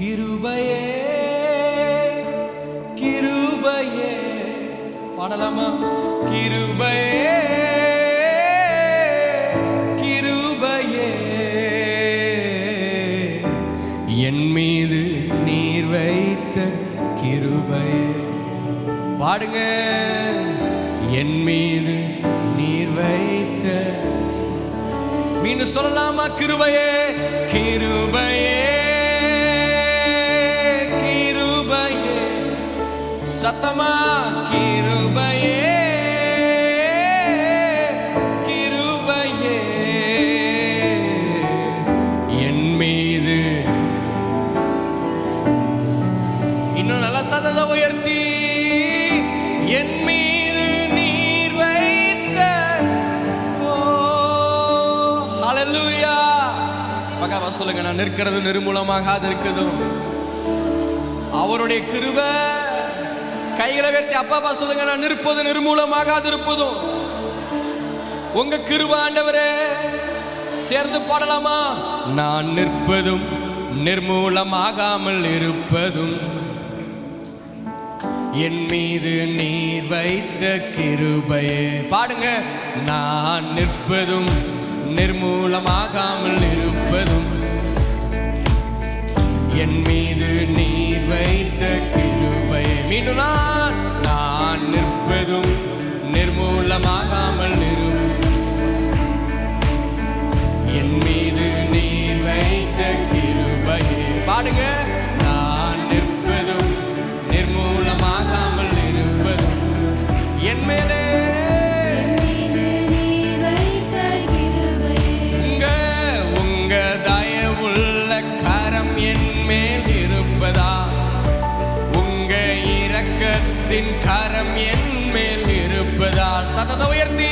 கிருபையே கிருபையே. பாடலாமா? கிருபையே கிருபையே. என் மீது நீர் வைத்த கிருபையே. பாடுங்க. என் மீது நீர் வைத்த மீண்டும் சொல்லலாமா? கிருபையே கிருபையே. சத்தமா கிருபையே. கிருபையே என் மீது. இன்னும் நல்லா சதத உயர்த்தி என் மீது நீர் வைத்த ஓ ஹalleluya. பக்காவா சொல்லுங்க நான் நிற்கிறது நிர்மூலமாகாது இருக்கிறதும் அவருடைய கிருபை கைகளை உயர்த்தி அப்பாப்பா சொல்லுங்க நான் நிற்பது நிர்மூலமாகாது இருப்பதும் உங்க கிருபாண்டவரே சேர்ந்து பாடலாமா? நான் நிற்பதும் நிர்மூலமாகாமல் இருப்பதும். என் மீது நீர் வைத்த கிருபையே. பாடுங்க. நான் நிற்பதும் நிர்மூலமாகாமல் இருப்பதும். என் மீது நீர் வைத்த கிரு மீண்டும் நான் நான் நிற்பதும் நிர்மூலமாகாமல் நிறும் என் மீது நீர் வைத்த கிருபையே. பாடுங்க. இரக்கத்தின் கரம் என் மேல் இருப்பதால் சதத உயர்த்தி.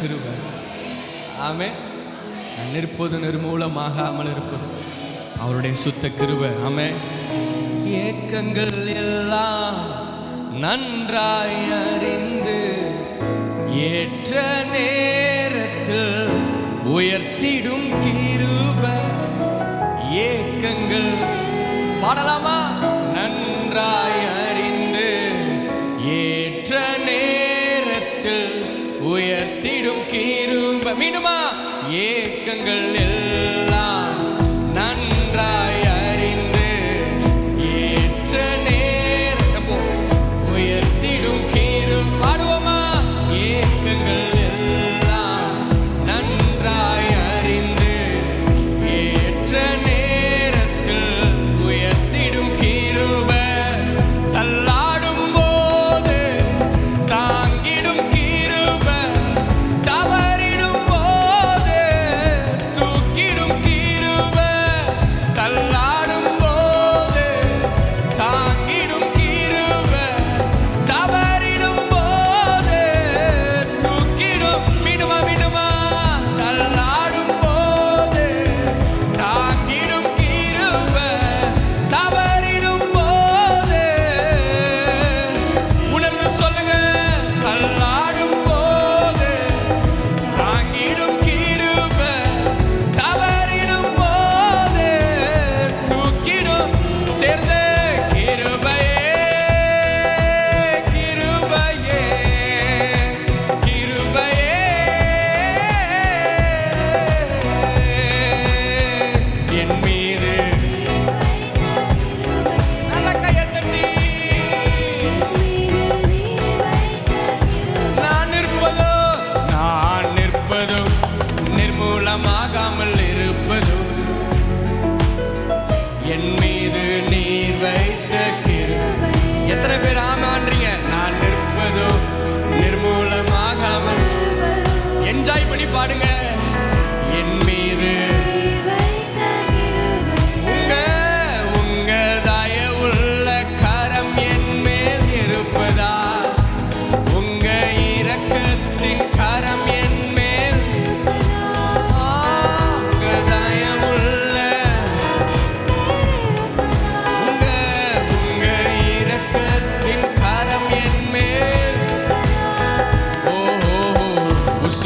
கிருபை ஆமே நிற்பது நிர்மூலமாகாமல் இருப்பது. அவருடைய சுத்த கிருபை. ஆமே ஏக்கங்கள் எல்லாம் நன்றாய் அறிந்து ஏற்ற நேரத்தில் உயர்த்திடும் கிருப. ஏக்கங்கள். பாடலாமா? நன்றாய்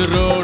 Road.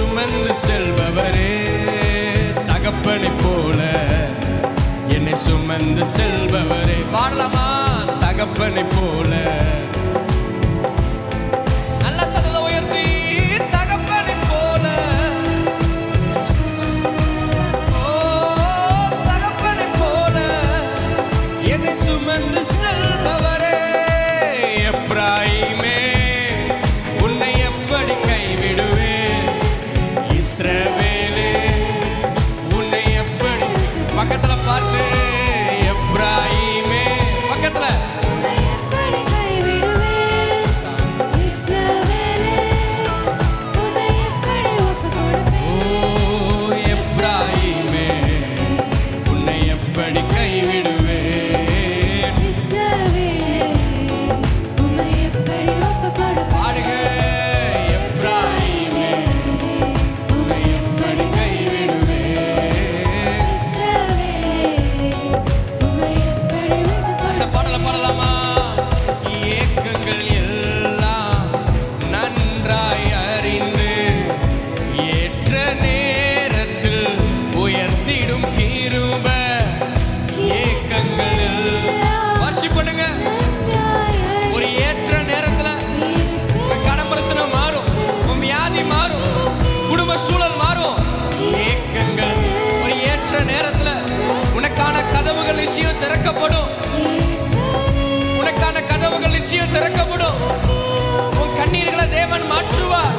சுமந்து செல்பவரே தகப்பனை போல. என்னை சுமந்து செல்பவரே பாடலாமா? தகப்பனை போல. 来。திறக்கப்படும். உனக்கான கதவுகள் நிச்சயம் திறக்கப்படும். உன் கண்ணீர்களை தேவன் மாற்றுவார்.